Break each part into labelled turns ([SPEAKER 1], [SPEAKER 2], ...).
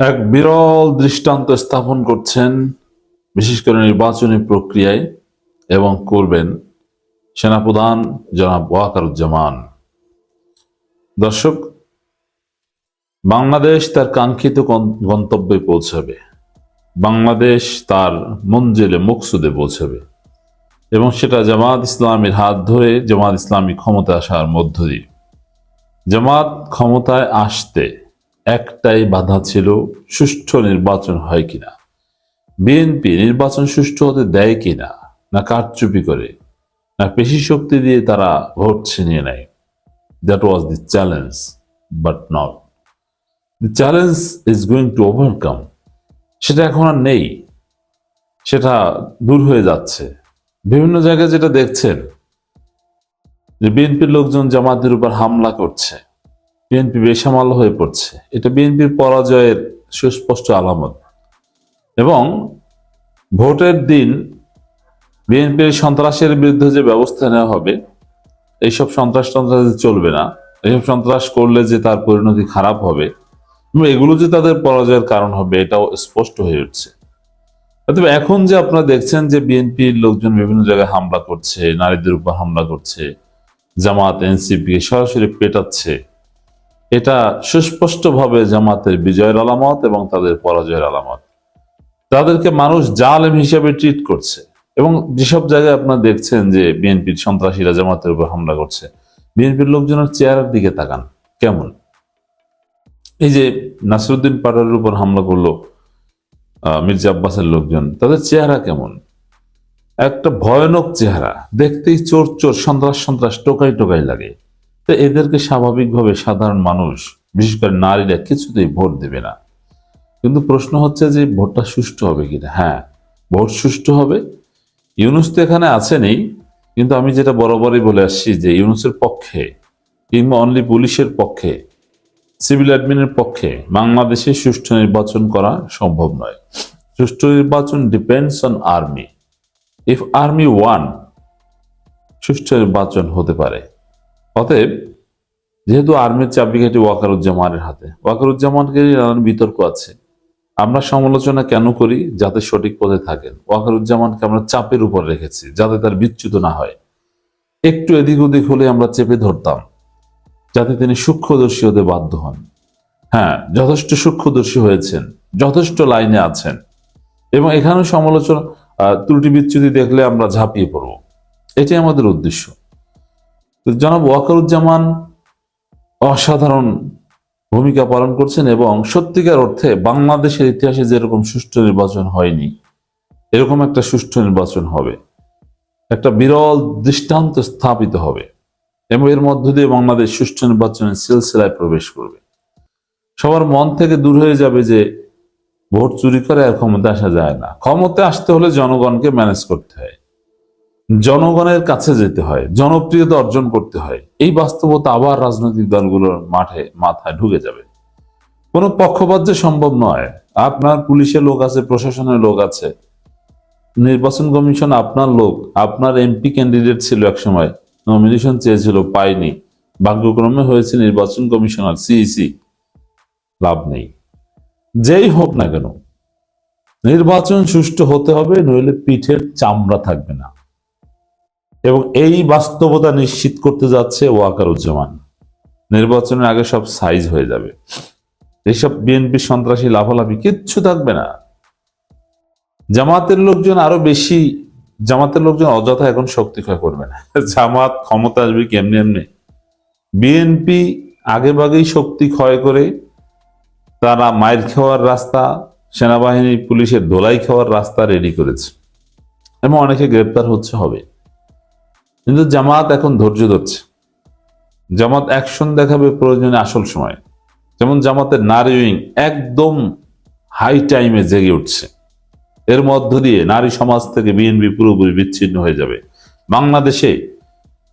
[SPEAKER 1] এক বিরল দৃষ্টান্ত স্থাপন করছেন, বিশেষ করে নির্বাচনী প্রক্রিয়ায়, এবং করবেন সেনাপ্রধান জনাব ওয়াকারুজ্জামান। দর্শক, বাংলাদেশ তার কাঙ্ক্ষিত গন্তব্যে পৌঁছাবে। বাংলাদেশ তার মঞ্জিলে মকসুদে পৌঁছাবে। এবং সেটা জামাত ইসলামের হাত ধরে জামাত ইসলামী ক্ষমতা আসার মধ্য দিয়ে। জামাত ক্ষমতায় আসতে একটাই বাধা ছিল, সুষ্ঠু নির্বাচন হয় কিনা? বিএনপি নির্বাচন সুষ্ঠু হতে দেয় কিনা? না কারচুপি করে? না পেশি শক্তি দিয়ে তারা ভোট ছিনিয়ে নেয়? That was the challenge but not the challenge is going to overcome সেটা এখন আর নেই। সেটা দূর হয়ে যাচ্ছে। বিভিন্ন জায়গায় যেটা দেখছেন, যে বিএনপির লোকজন জামাতের উপর হামলা করছে। বিএনপি বেসামাল হয়ে পড়ছে। এটা বিএনপির পরাজয়ের সুস্পষ্ট আলামত। এবং ভোটের দিন বিএনপির সন্ত্রাসের বিরুদ্ধে যে ব্যবস্থা নেওয়া হবে, এইসব সন্ত্রাস টন্ত্রাস চলবে না। এইসব সন্ত্রাস করলে যে তার পরিণতি খারাপ হবে এগুলো যে তাদের পরাজয়ের কারণ হবে, এটাও স্পষ্ট হয়ে উঠছে। তবে এখন যে আপনারা দেখছেন যে বিএনপির লোকজন বিভিন্ন জায়গায় হামলা করছে, নারীদের উপর হামলা করছে, জামাত, এনসিপি সরাসরি পেটাচ্ছে এটা সুস্পষ্টভাবে জামাতের বিজয়ের আলামত এবং তাদের পরাজয়ের আলামত। তাদেরকে মানুষ জালেম হিসেবে ট্রিট করছে এবং যেসব জায়গায় আপনারা দেখছেন যে বিএনপির সন্ত্রাসীরা জামাতের উপর হামলা করছে, বিএনপির লোকজনের চেহারার দিকে তাকান। কেমন? এই যে নাসরুদ্দিন পাটোয়ারির উপর হামলা করল মির্জা আব্বাসের লোকজন, তাদের চেহারা কেমন? একটা ভয়ানক চেহারা। দেখতেই চোর চোর, সন্ত্রাস সন্ত্রাস, টোকাই টোকাই লাগে। তো এদেরকে স্বাভাবিকভাবে সাধারণ মানুষ, বিশেষ করে নারীরা কিছুতেই ভোট দেবে না। কিন্তু প্রশ্ন হচ্ছে যে ভোটটা সুষ্ঠু হবে কিনা? হ্যাঁ ভোট সুষ্ঠু হবে। ইউনুস তো এখানে আছেনই, কিন্তু আমি যেটা বরাবরই বলে আসছি যে ইউনুসের পক্ষে কিংবা অনলি পুলিশের পক্ষে সিভিল অ্যাডমিনের পক্ষে বাংলাদেশে সুষ্ঠু নির্বাচন করা সম্ভব নয়। সুষ্ঠু নির্বাচন depends on army if army want সুষ্ঠু নির্বাচন হতে পারে। অতএব, যেহেতু আর্মির চাবিকাঠি ওয়াকারুজ্জামানের হাতে, ওয়াকারুজ্জামানকে নানান বিতর্ক আছে। আমরা সমালোচনা কেন করি? যাতে সঠিক পথে থাকেন। ওয়াকারুজ্জামানকে আমরা চাপের উপর রেখেছি, যাতে তার বিচ্যুত না হয়। একটু এদিক ওদিক হলে আমরা চেপে ধরতাম, যাতে তিনি সূক্ষ্মদর্শী হতে বাধ্য হন। হ্যাঁ যথেষ্ট সূক্ষ্মদর্শী হয়েছেন, যথেষ্ট লাইনে আছেন। এবং এখানেও সমালোচনা ত্রুটি বিচ্যুতি দেখলে আমরা ঝাঁপিয়ে পড়ব। এটাই আমাদের উদ্দেশ্য। জনাব ওয়াকারুজ্জামান অসাধারণ ভূমিকা পালন করছেন এবং সত্যিকার অর্থে বাংলাদেশের ইতিহাসে যেরকম সুষ্ঠু নির্বাচন হয়নি, এরকম একটা সুষ্ঠু নির্বাচন হবে। একটা বিরল দৃষ্টান্ত স্থাপিত হবে এবং এর মধ্য দিয়ে বাংলাদেশ সুষ্ঠু নির্বাচনের সিলসিলায় প্রবেশ করবে। সবার মন থেকে দূর হয়ে যাবে যে ভোট চুরি করে আর ক্ষমতা আসা যায় না। ক্ষমতা আসতে হলে জনগণকে ম্যানেজ করতে হয়। জনগণের কাছে যেতে হয়, জনপ্রিয়তা অর্জন করতে হয়। এই বাস্তবতা আবার রাজনৈতিক দলগুলোর মাঠে, মাথায় ঢুকে যাবে। কোনো পক্ষপাত যে সম্ভব নয়। আপনার পুলিশের লোক আছে, প্রশাসনের লোক আছে। নির্বাচন কমিশন আপনার লোক, আপনার এমপি ক্যান্ডিডেট ছিল একসময় নমিনেশন চেয়েছিল, পায়নি। ভাগ্যক্রমে হয়েছে নির্বাচন কমিশনার সিইসি লাভ নেই। যেই হোক না কেন, নির্বাচন সুষ্ঠু হতে হবে, নইলে পিঠের চামড়া থাকবে না। এবং এই বাস্তবতা নিশ্চিত করতে যাচ্ছে ওয়াকারুজ্জামান। নির্বাচনের আগে সব সাইজ হয়ে যাবে। এইসব বিএনপি সন্ত্রাসী লাফালাফি কিচ্ছু থাকবে না। জামাতের লোকজন আরও বেশি, জামাতের লোকজন অযথা এখন শক্তি ক্ষয় করবে না। জামাত ক্ষমতা আসবে কেমনি এমনি? বিএনপি আগে ভাগেই শক্তি ক্ষয় করে তারা মায়ের খাওয়ার রাস্তা, সেনাবাহিনী, পুলিশের দোলাই খাওয়ার রাস্তা রেডি করেছে। এবং অনেকে গ্রেপ্তার হচ্ছে হবে। কিন্তু জামাত এখন ধৈর্য ধরছে। জামাত অ্যাকশন দেখাবে প্রয়োজনে আসল সময়। যেমন জামাতের নারী উইং একদম হাই টাইমে জেগে উঠছে। এর মধ্য দিয়ে নারী সমাজ থেকে বিএনপি পুরোপুরি বিচ্ছিন্ন হয়ে যাবে। বাংলাদেশে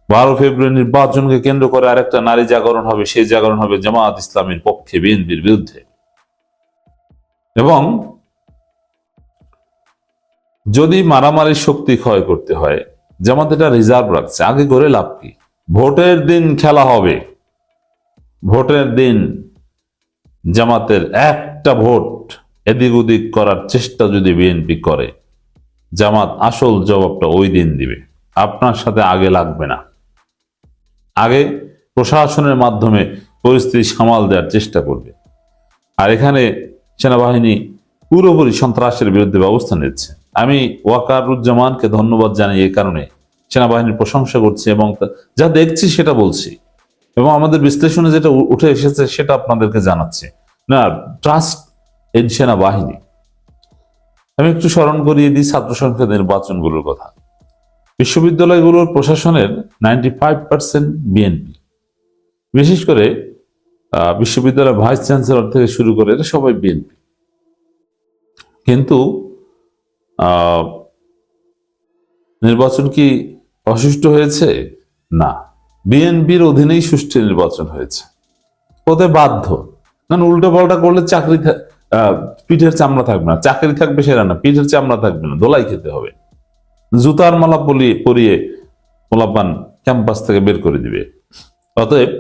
[SPEAKER 1] বারো ফেব্রুয়ারি নির্বাচনকে কেন্দ্র করে আরেকটা নারী জাগরণ হবে, সেই জাগরণ হবে জামাত ইসলামের পক্ষে বিএনপির বিরুদ্ধে। এবং যদি মারামারির শক্তি ক্ষয় করতে হয় জামাত এটা রিজার্ভ রাখছে, আগে করে লাভ কি? ভোটের দিন খেলা হবে। ভোটের দিন জামাতের একটা ভোট এদিক ওদিক করার চেষ্টা যদি বিএনপি করে, জামাত আসল জবাবটা ওই দিন দিবে। আপনার সাথে আগে লাগবে না। আগে প্রশাসনের মাধ্যমে পরিস্থিতি সামাল দেওয়ার চেষ্টা করবে। আর এখানে সেনাবাহিনী পুরোপুরি সন্ত্রাসের বিরুদ্ধে ব্যবস্থা নিচ্ছে। আমি ওয়াকারুজ্জামানকে ধন্যবাদ জানাই এই কারণে। সেনাবাহিনীর প্রশংসা করছি এবং যা দেখছি সেটা বলছি। এবং আমাদের বিশ্লেষণে যেটা উঠে এসেছে সেটা আপনাদেরকে জানাচ্ছি। না ট্রাস্ট ইন সেনাবাহিনী। আমি একটু স্মরণ করিয়ে দিই ছাত্র সংসদ নির্বাচনগুলোর কথা। বিশ্ববিদ্যালয়গুলোর প্রশাসনের নাইনটি ফাইভ পার্সেন্ট বিএনপি বিশেষ করে বিশ্ববিদ্যালয়ের ভাইস চ্যান্সেলর থেকে শুরু করে এরা সবাই বিএনপি কিন্তু নির্বাচন কি অসুষ্ঠু হয়েছে? না। বিএনপির অধীনেই সুষ্ঠু নির্বাচন হয়েছে। হতে বাধ্য। কারণ উল্টো পাল্টা করলে চাকরি পিঠের চামড়া থাকবে না। চাকরি থাকবে সেটা না, পিঠের চামড়া থাকবে না দোলাই খেতে হবে। জুতার মালা পরিয়ে পরিয়ে পোলাপান ক্যাম্পাস থেকে বের করে দিবে। অতএব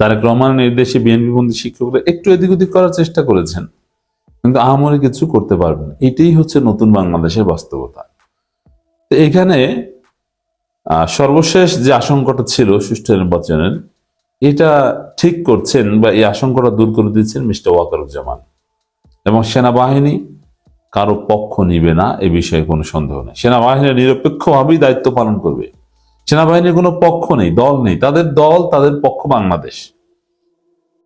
[SPEAKER 1] তারেক রহমানের নির্দেশে বিএনপি বন্দী শিক্ষকরা একটু এদিক ওদিক করার চেষ্টা করেছেন। কিন্তু আহামরি কিছু করতে পারবেন এটাই হচ্ছে নতুন বাংলাদেশের বাস্তবতা। এখানে সর্বশেষ যে আশঙ্কাটা ছিল সুষ্ঠু নির্বাচনের, এটা ঠিক করছেন বা এই আশঙ্কাটা দূর করে দিচ্ছেন মিস্টার ওয়াকারুজ্জামান। এবং সেনাবাহিনী কারও পক্ষ নিবে না, এ বিষয়ে কোনো সন্দেহ নেই। সেনাবাহিনী নিরপেক্ষভাবেই দায়িত্ব পালন করবে। সেনাবাহিনীর কোনো পক্ষ নেই, দল নেই। তাদের দল, তাদের পক্ষ বাংলাদেশ।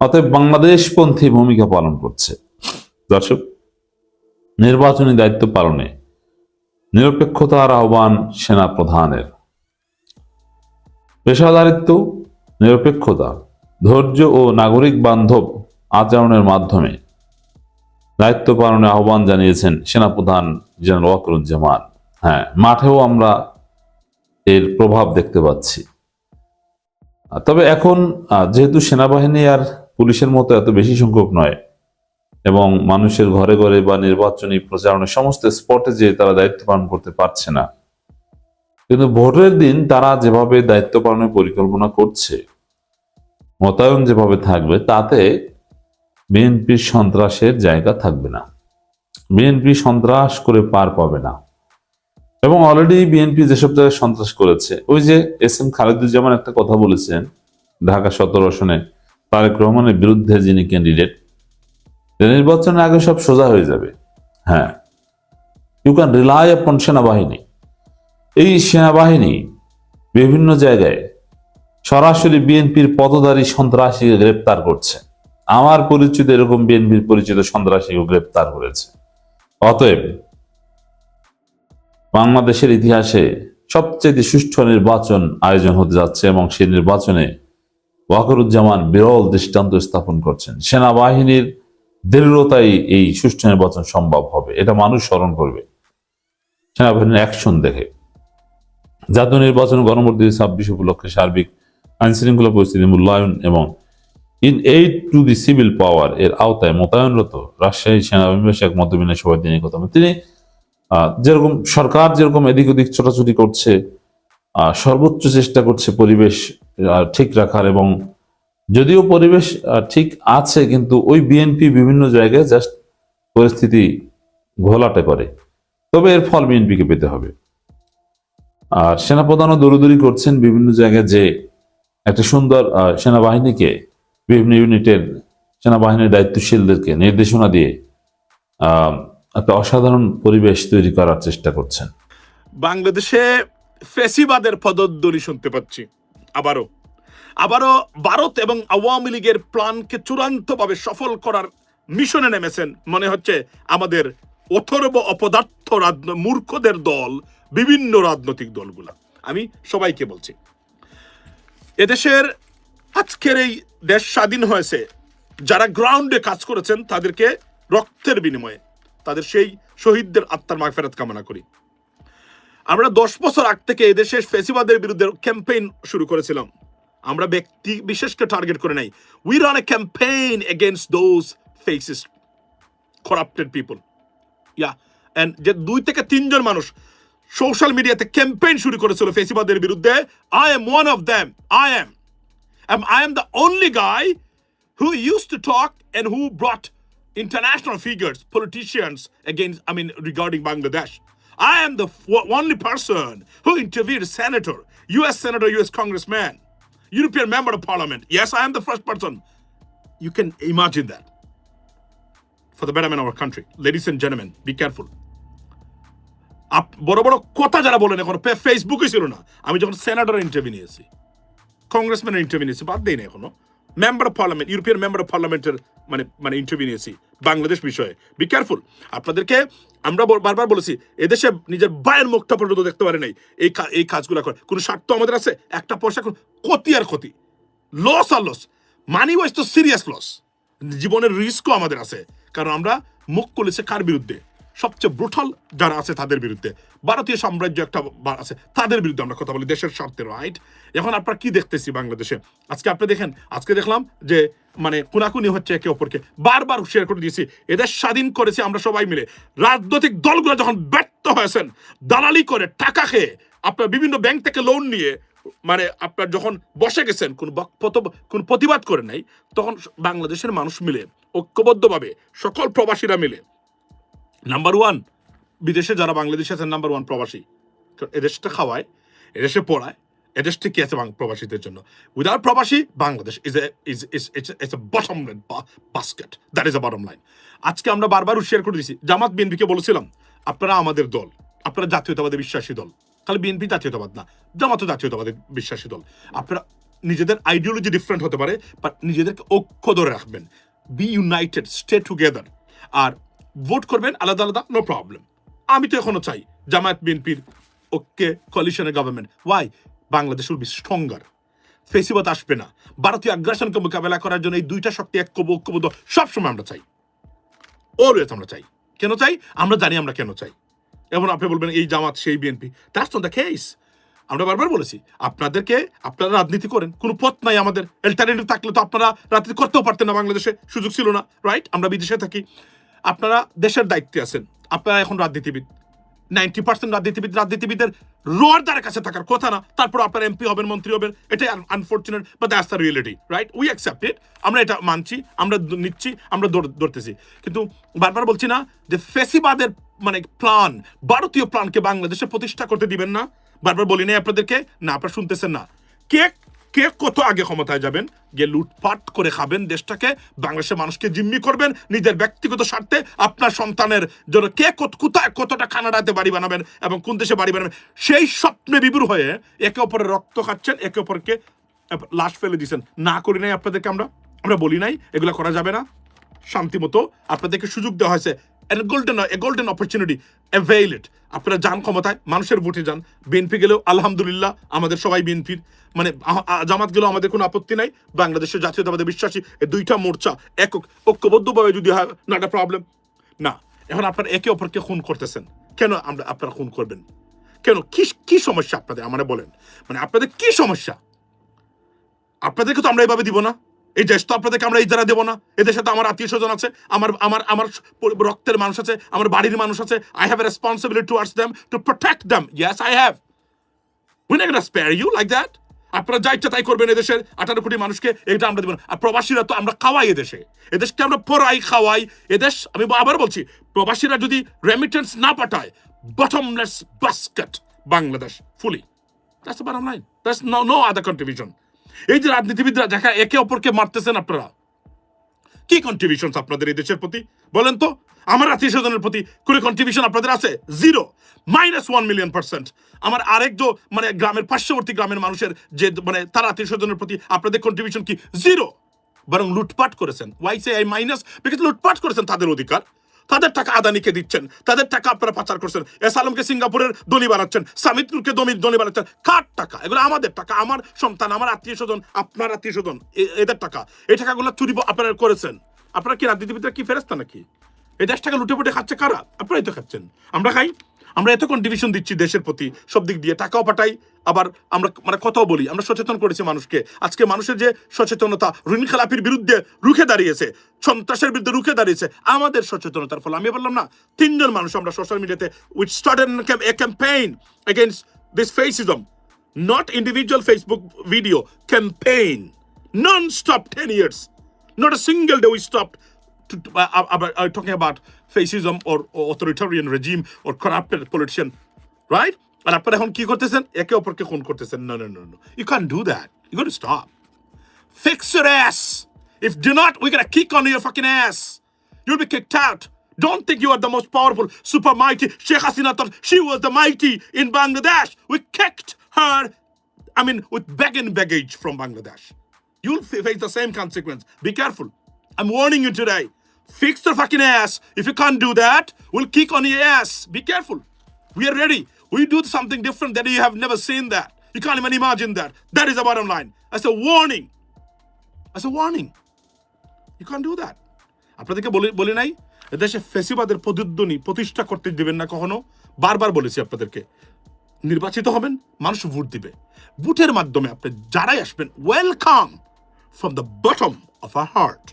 [SPEAKER 1] অতএব বাংলাদেশপন্থী ভূমিকা পালন করছে। দর্শক, নির্বাচনী দায়িত্ব পালনে নিরপেক্ষতার আহ্বান সেনা প্রধানের। পেশাদারিত্ব, নিরপেক্ষতা, ধৈর্য ও নাগরিক বান্ধব আচরণের মাধ্যমে দায়িত্ব পালনে আহ্বান জানিয়েছেন সেনাপ্রধান জেনারেল ওয়াকরুজ্জামান। হ্যাঁ মাঠেও আমরা এর প্রভাব দেখতে পাচ্ছি। তবে এখন যেহেতু সেনাবাহিনী আর পুলিশের মতো এত বেশি সংখ্যক নয় এবং মানুষের ঘরে ঘরে বা নির্বাচনী প্রচারণের সমস্ত স্পটে যে তারা দায়িত্ব পালন করতে পারছে না। কিন্তু ভোটের দিন তারা যেভাবে দায়িত্ব পালনের পরিকল্পনা করছে, মোতায়েন যেভাবে থাকবে, তাতে বিএনপির সন্ত্রাসের জায়গা থাকবে না। বিএনপি সন্ত্রাস করে পার পাবে না। এবং অলরেডি বিএনপি যেসব জায়গায় সন্ত্রাস করেছে, ওই যে এস এম খালেদুজ্জামান একটা কথা বলেছেন, ঢাকা সতেরো আসনে তারেক রহমানের বিরুদ্ধে যিনি ক্যান্ডিডেট নির্বাচনের আগে সব সোজা হয়ে যাবে। হ্যাঁ। ইউ ক্যান রিলাই আপন সেনাবাহিনী। এই সেনাবাহিনী বিভিন্ন জায়গায় সরাসরি বিএনপির পদধারী সন্ত্রাসীকে গ্রেপ্তার করছে। আমার পরিচিত এরকম বিএনপির পরিচিত সন্ত্রাসীকে গ্রেপ্তার করেছে। অতএব বাংলাদেশের ইতিহাসে সবচেয়ে সুষ্ঠু নির্বাচন আয়োজন হতে যাচ্ছে এবং সেই নির্বাচনে ওয়াকরুজ্জামান বিরল দৃষ্টান্ত স্থাপন করছেন। সেনাবাহিনীর দৃঢ়তাই এই সুষ্ঠু নির্বাচন সম্ভব হবে এটা মানুষ স্মরণ করবে সেনাবাহিনীর অ্যাকশন দেখে জাতীয় নির্বাচন গণমূর্তি ছাব্বিশ উপলক্ষে সার্বিক আইন শৃঙ্খলা পরিস্থিতি মূল্যায়ন এবং in aid to the civil power এর আওতায় মোতায়েনরত রাজশাহী সেনাবাহিনী এক মতবিনের সভায় তিনি কথা। তিনি যেরকম সরকার যেরকম এদিক ওদিক ছোটাছুটি করছে সর্বোচ্চ চেষ্টা করছে পরিবেশ ঠিক রাখার এবং যদিও পরিবেশ ঠিক আছে, কিন্তু ওই বিএনপি বিভিন্ন জায়গায় জাস্ট পরিস্থিতি ঘোলাটে করে। তবে এর ফল বিএনপিকে পেতে হবে। আর সেনাপ্রধানও দৌড়দৌড়ি করছেন বিভিন্ন জায়গায় যে একটা সুন্দর সেনাবাহিনীকে, বিভিন্ন ইউনিটের সেনাবাহিনীর দায়িত্বশীলদেরকে নির্দেশনা দিয়ে একটা অসাধারণ পরিবেশ তৈরি করার চেষ্টা করছেন।
[SPEAKER 2] বাংলাদেশে ফেসিবাদের পদধ্বনি শুনতে পাচ্ছি। আবারও। আবারও ভারত এবং আওয়ামী লীগের প্ল্যানকে চূড়ান্তভাবে সফল করার মিশনে নেমেছেন, মনে হচ্ছে, আমাদের অথর্ব অপদার্থ মূর্খদের দল, বিভিন্ন রাজনৈতিক দলগুলা। আমি সবাইকে বলছি, এদেশের আজকের এই দেশ স্বাধীন হয়েছে, যারা গ্রাউন্ডে কাজ করেছেন, তাদেরকে রক্তের বিনিময়ে, তাদের সেই শহীদদের আত্মার মাগফেরাত কামনা করি। আমরা দশ বছর আগ থেকে এদেশের ফেসিবাদের বিরুদ্ধে ক্যাম্পেইন শুরু করেছিলাম। আমরা ব্যক্তি বিশেষকে টার্গেট করে নাই we run a campaign against those fascists corrupted people yeah and যে দুই থেকে তিনজন মানুষ সোশ্যাল মিডিয়াতে ক্যাম্পেইন শুরু করেছিল ফেসিবাদের বিরুদ্ধে I am one of them I am I am the only guy who used to talk and who brought international figures, politicians against, I mean, regarding Bangladesh. I am the f- only person who interviewed a senator, US senator, US congressman, European member of parliament. Yes, I am the first person. You can imagine that. For the betterment of our country. Ladies and gentlemen, be careful. আপ বড় বড় কথা যারা বলেন এখন ফেসবুকে ছিল না আমি যখন সেনাটরের ইন্টারভিউ নিয়েছি কংগ্রেসম্যানের ইন্টারভিউ নিয়েছি বাদ দিই না এখনও member of parliament European member of পার্লামেন্টের মানে মানে ইন্টারভিউ নিয়েছি বাংলাদেশ বিষয়ে। বি কেয়ারফুল আপনাদেরকে আমরা বারবার বলেছি, এদেশে নিজের বায়ের মুখটা পর্যন্ত দেখতে পারে নাই। এই এই কাজগুলো করে কোনো স্বার্থ আমাদের আছে? একটা পয়সা ক্ষতি আর ক্ষতি। লস আর লস মানি ওয়াইজ তো সিরিয়াস লস জীবনের রিস্কও আমাদের আছে। কারণ আমরা মুখ খুলেছে কার বিরুদ্ধে? সবচেয়ে ব্রুটাল যারা আছে তাদের বিরুদ্ধে। ভারতীয় সাম্রাজ্য একটা আছে, তাদের বিরুদ্ধে আমরা কথা বলি, দেশের স্বার্থে রাইট এখন আপনারা কি দেখতেছি বাংলাদেশে? আজকে আপনি দেখেন, আজকে দেখলাম যে মানে কোনাকুনি হচ্ছে একে অপরকে। বারবার শেয়ার করে দিয়েছি এদের স্বাধীন করেছি আমরা সবাই মিলে। রাজনৈতিক দলগুলো যখন ব্যর্থ হয়েছেন, দালালি করে টাকা খেয়ে আপনার বিভিন্ন ব্যাংক থেকে লোন নিয়ে মানে আপনার যখন বসে গেছেন, কোন কোন প্রতিবাদ করে নাই, তখন বাংলাদেশের মানুষ মিলে, ঐক্যবদ্ধভাবে সকল প্রবাসীরা মিলে নাম্বার ওয়ান বিদেশে যারা বাংলাদেশে আছেন নাম্বার ওয়ান প্রবাসী। এদেশটা খাওয়ায় এদেশে পড়ায় এদেশ টিকে আছে প্রবাসীদের জন্য। উইদাউট প্রবাসী, Bangladesh is is is it's a bottom basket that is a bottom line আজকে আমরা বারবার শেয়ার করে দিয়েছি জামাত বিএনপিকে বলেছিলাম, আপনারা আমাদের দল, আপনারা জাতীয়তাবাদে বিশ্বাসী দল। খালি বিএনপি জাতীয়তাবাদ না, জামাতও জাতীয়তাবাদে বিশ্বাসী দল। আপনারা নিজেদের আইডিওলজি ডিফারেন্ট হতে পারে বাট নিজেদেরকে ঐক্য ধরে রাখবেন। বি ইউনাইটেড স্টে টুগেদার আর ভোট করবেন আলাদা আলাদা নো প্রবলেম আমি তো এখনও চাই জামায়াত বিএনপির ওকে কলিশনের government why Bangladesh will be stronger ফেসিবাদ আসবে না। ভারতীয় আগ্রাসনকে মোকাবেলা করার জন্য এই দুইটা শক্তি এক কব ঐক্যবদ্ধ সবসময় আমরা চাই। অলওয়েজ আমরা চাই। কেন চাই? আমরা জানি আমরা কেন চাই। এবং আপনি বলবেন, এই জামাত, সেই বিএনপি। নট দ্য কেস আমরা বারবার বলেছি, আপনাদেরকে আপনারা রাজনীতি করেন। কোনো পথ নাই আমাদের। অল্টারনেটিভ থাকলে তো আপনারা রাজনীতি করতেও পারতেন না বাংলাদেশে। সুযোগ ছিল না রাইট আমরা বিদেশে থাকি। আপনারা দেশের দায়িত্বে আছেন। আপনারা এখন রাজনীতিবিদ। নাইনটি পার্সেন্ট রাজনীতিবিদ, রাজনীতিবিদের রোয়ার দ্বারের কাছে থাকার কথা না, তারপর আপনার এমপি হবেন, মন্ত্রী হবেন, এটাই আনফর্চুনেট বা that's the reality right we accept it আমরা এটা মানছি, আমরা নিচ্ছি, আমরা ধরতেছি কিন্তু বারবার বলছি না যে ফেসিবাদের মানে প্ল্যান ভারতীয় প্ল্যানকে বাংলাদেশে প্রতিষ্ঠা করতে দিবেন না। বারবার বলি নাই আপনাদেরকে, না, আপনারা শুনতেছেন না। কে কে কত আগে ক্ষমতায় যাবেন? গিয়ে লুটপাট করে খাবেন দেশটাকে, বাংলাদেশের মানুষকে জিম্মি করবেন, নিজের ব্যক্তিগত স্বার্থে আপনার সন্তানের জন্য কে কত কোথায় কতটা কানাডাতে বাড়ি বানাবেন এবং কোন দেশে বাড়ি বানাবেন? সেই স্বপ্নে বিবুর হয়ে একে অপরের রক্ত খাচ্ছেন, একে অপরকে লাশ ফেলে দিয়েছেন না করি নাই আপনাদেরকে আমরা। আমরা বলি নাই, এগুলো করা যাবে না। শান্তি মতো আপনাদেরকে সুযোগ দেওয়া হয়েছে। Golden a golden opportunity avail it আপনারা যান ক্ষমতায়, মানুষের ভোটে যান। বিএনপি গেলেও আলহামদুলিল্লাহ আমাদের সবাই বিএনপির মানে জামাত গেলেও আমাদের কোনো আপত্তি নাই। বাংলাদেশের জাতীয়তাবাদে বিশ্বাসী এই দুইটা মোর্চা একক, ঐক্যবদ্ধভাবে যদি হয় না এ প্রবলেম না, এখন আপনারা একে অপরকে খুন করতেছেন। কেন আমরা, আপনারা খুন করবেন? কেন? কি কি সমস্যা আপনাদের? আমরা বলেন। মানে আপনাদের কি সমস্যা? আপনাদেরকে তো আমরা এভাবে দিব না। এই দেশ তো আপনাদেরকে আমরা দ্বারা দেবো না। এদের সাথে আমার আত্মীয় স্বজন আছে, আমার আমার আমার রক্তের মানুষ আছে, আমার বাড়ির মানুষ আছে। I have responsibility towards them to protect them yes I have we না gonna spare you like that আপনারা যা ইচ্ছা তাই করবেন এদেশের আঠারো কোটি মানুষকে এটা আমরা দেবো আর প্রবাসীরা তো আমরা খাওয়াই এদেশে এদেশকে আমরা পড়াই খাওয়াই। এদেশ আমি আবার বলছি, প্রবাসীরা যদি রেমিটেন্স না পাঠায় bottomless basket Bangladesh fully the bottom line that's no no other contribution এই যে রাজনীতিবিদরা দেখা একে অপরকে মারতেছেন আপনারা, কি কন্ট্রিবিউশন আপনাদের এই দেশের প্রতি? বলেন তো, আমার আত্মীয় স্বজনের প্রতি কোনো কন্ট্রিবিউশন আপনাদের আছে? Zero minus one million percent আমার আরেক যে মানে গ্রামের পার্শ্ববর্তী গ্রামের মানুষের যে মানে তার আত্মীয় স্বজনের প্রতি আপনাদের কন্ট্রিবিউশন কি? জিরো বরং লুটপাট করেছেন। Why say I minus because লুটপাট করেছেন তাদের অধিকার। তাদের টাকা আদানিকে দিচ্ছেন, তাদের টাকা আপনারা পাচার করছেন। এস আলমকে সিঙ্গাপুরের দলি বানাচ্ছেন সামিত্রুরকে দমির দলি বানাচ্ছেন। কার টাকা? এগুলো আমাদের টাকা, আমার সন্তান, আমার আত্মীয় স্বজন, আপনার আত্মীয় স্বজন এদের টাকা। এই টাকাগুলো চুরি আপনারা করেছেন। আপনারা কি রাজনীতিবিদরা কি ফেরেস্তা নাকি? এই দেশ টাকা লুটে পুটে খাচ্ছে কারা? আপনারাই তো খাচ্ছেন। আমরা খাই? আমরা এত কন্ট্রিবিউশন দিচ্ছি দেশের প্রতি, সব দিক দিয়ে টাকাও পাঠাই, আবার আমরা মানে কথাও বলি। আমরা সচেতন করেছি মানুষকে। আজকে মানুষের যে সচেতনতা, ঋণ খেলাপির বিরুদ্ধে রুখে দাঁড়িয়েছে, সন্ত্রাসের বিরুদ্ধে রুখে দাঁড়িয়েছে, আমাদের সচেতনতার ফলে। আমি বললাম না, তিনজন মানুষ আমরা সোশ্যাল মিডিয়াতে with started a campaign against this fascism not individual Facebook video campaign non stop ten years not a single day we stopped to, uh, uh, about, uh, talking about fascism or, or authoritarian regime or corrupted politician, right? আর আপনারা এখন কি করতেছেন একে অপরকে খুন করতেছেন no no no no you can't do that you got to stop fix your ass if do not we're gonna kick on your fucking ass you'll be kicked out don't think you are the most powerful super mighty Sheikh Hasina thought she was the mighty in Bangladesh we kicked her I mean with bag and baggage from Bangladesh you'll fa- face the same consequence be careful I'm warning you today Fix your fucking ass if you can't do that we'll kick on your ass be careful we are ready. We do something different that you have never seen that. You can't even imagine that. That is the bottom line. As a warning. As a warning. You can't do that. আপনাদেরকে বলে বলে নাই এদেশে ফেসিবাদের প্রতিদ্বনি প্রতিষ্ঠা করতে দিবেন না কখনো বারবার বলেছি আপনাদেরকে নির্বাচিত হবেন মানুষ ভোট দিবে ভোটের মাধ্যমে আপনি যারাই আসবেন welcome from the bottom of our heart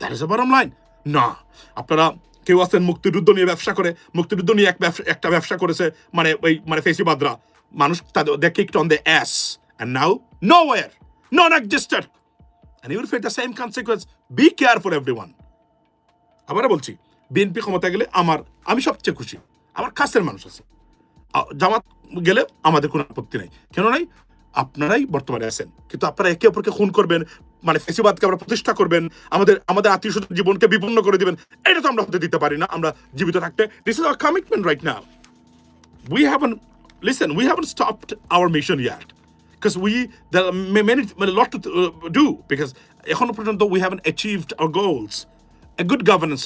[SPEAKER 2] that is bottom line না। আপনারা কেউ আছেন মুক্তিযুদ্ধ নিয়ে ব্যবসা করে, মুক্তিযুদ্ধ নিয়ে এক একটা ব্যবসা করেছে মানে ওই মানে ফেসিবাদরা মানুষ তাদের they kicked on the ass and now no war non existed and your fate the same consequence be careful every one আবারও বলছি বিএনপি ক্ষমতা গেলে আমার, আমি সবচেয়ে খুশি। আমার কাছের মানুষ আছে। জামাত গেলে আমাদের কোনো আপত্তি নাই। কেন নাই আপনারাই বর্তমানে আছেন। কিন্তু আপনারা একে অপরকে খুন করবেন মানে ফেসিবাদকে আমরা প্রতিষ্ঠা করবেন আমাদের আমাদের আত্মীয় স্বজন জীবনকে বিপন্ন করে দিবেন এটা তো আমরা হতে দিতে পারি না আমরা জীবিত থাকতে this is our commitment right now we haven't listen we haven't stopped our mission yet because we there are ma- many a lot to uh, do because এখনো পর্যন্ত we haven't achieved our goals a good governance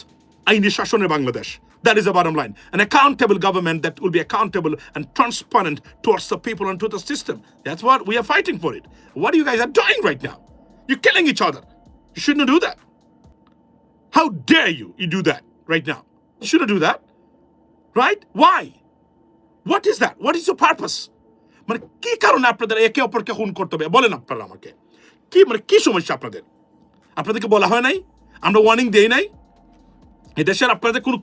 [SPEAKER 2] আইনি শাসনের Bangladesh that is the bottom line an accountable government that will be accountable and transparent towards the people and to the system that's what we are fighting for it what you guys are doing right now You're killing each other. You shouldn't do that. How dare you you do that right now? You shouldn't do that, right? Why? What is that what is your purpose মানে কি কারণে আপনাদের একে অপরকে খুন করতে হবে? বলেন আপনারা আমাকে। কি মানে কি সমস্যা আপনাদের? আপনাদেরকে বলা হয় নাই? আমরা ওয়ার্নিং দেই নাই? এই দেশের আপনাদের কোনো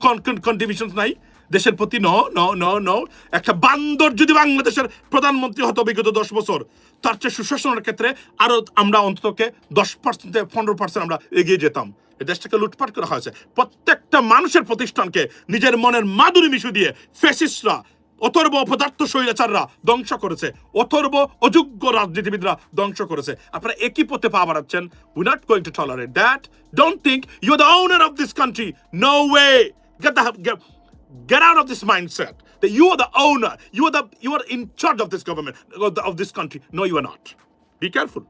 [SPEAKER 2] কন্ট্রিবিউশন নাই? দেশের প্রতি ন ন ন ন, একটা বান্দর যদি বাংলাদেশের প্রধানমন্ত্রী হতো বিগত দশ বছর, তার চেয়ে সুশাসনের ক্ষেত্রে আরও আমরা অন্ততকে দশ পার্সেন্ট, পনেরো পার্সেন্ট আমরা এগিয়ে যেতাম। দেশটাকে লুটপাট করা হয়েছে। প্রত্যেকটা মানুষের প্রতিষ্ঠানকে নিজের মনের মাধুরী মিশু দিয়ে ফেসিসরা অথর্ব অপদার্থ স্বৈরাচাররা ধ্বংস করেছে। অথর্ব অযোগ্য রাজনীতিবিদরা ধ্বংস করেছে। আপনারা একই পথে পা বাড়াচ্ছেন। We not going to tolerate that don't think you the owner of this country no way get the get, out of this mindset that you are the owner. You are the you are in charge of this government of this country. No you are not. Be careful